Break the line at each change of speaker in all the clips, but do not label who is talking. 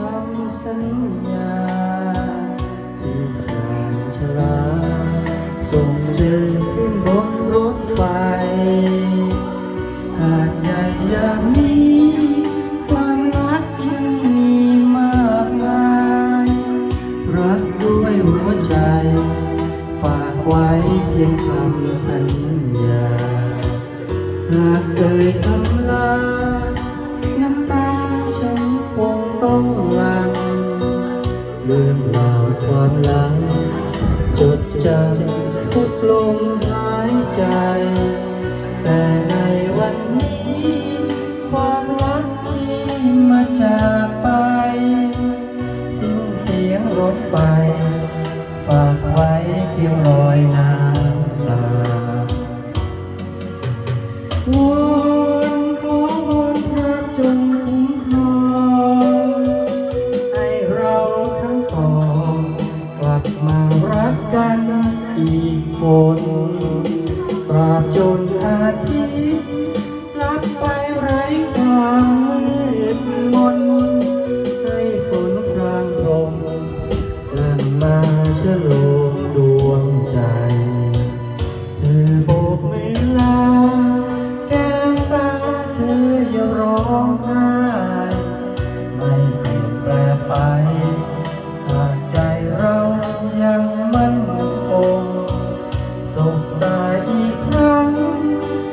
คำสัญญาที่ชานชลาส่งเธอขึ้นบนรถไฟ หากใหญ่ยางนี้ความรักยังมีมากมาย รักด้วยหัวใจ ฝากไว้เพียงคำสัญญา หากเอ่ยคำ ทุกลมหายใจ แต่ในวันนี้ ความรักที่มาจากไป สิ้นเสียงรถไฟ ฝากไว้เพียงรอยน้ำตา งไห้ไม่เปลี่ยนแปลไป หากใจเรายังมั่นคงสบตาอีกครั้ง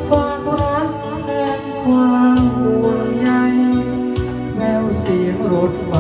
ฝากรักแทนความห่วงใยแววเสียงรถไฟ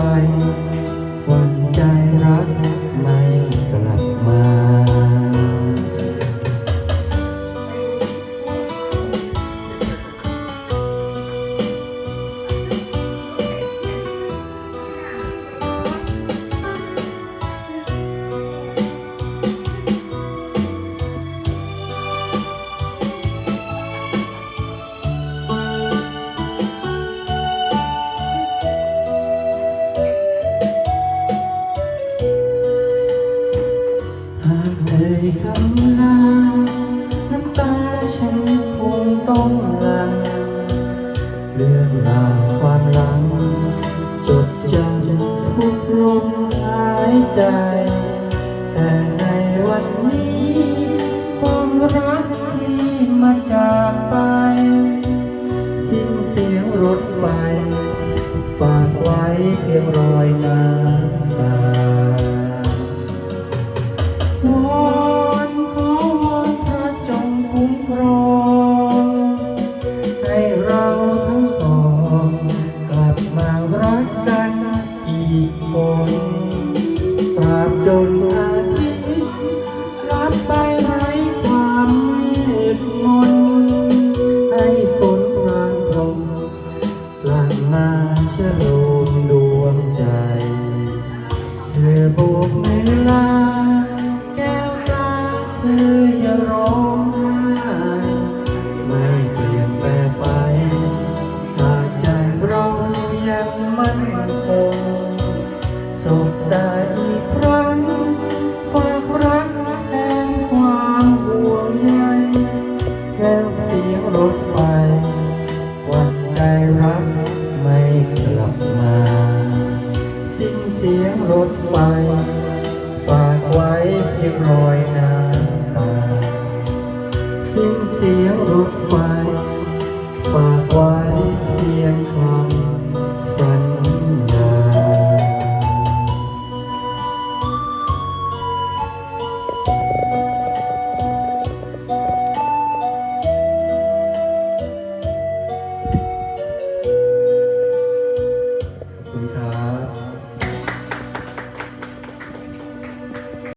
เอ่ยคำลา น้ำตาฉันคงต้องหลัง เรื่องราวความหลัง จดจำทุกลมหายใจ แต่ในวันนี้ ความรักที่มาจากไป สิ้นเสียงรถไฟ ม ถไฟ ฝากไว้เพียงรอยน้ำตาสิ้นเสียงรถไฟ ฝากไว้เพียงคำ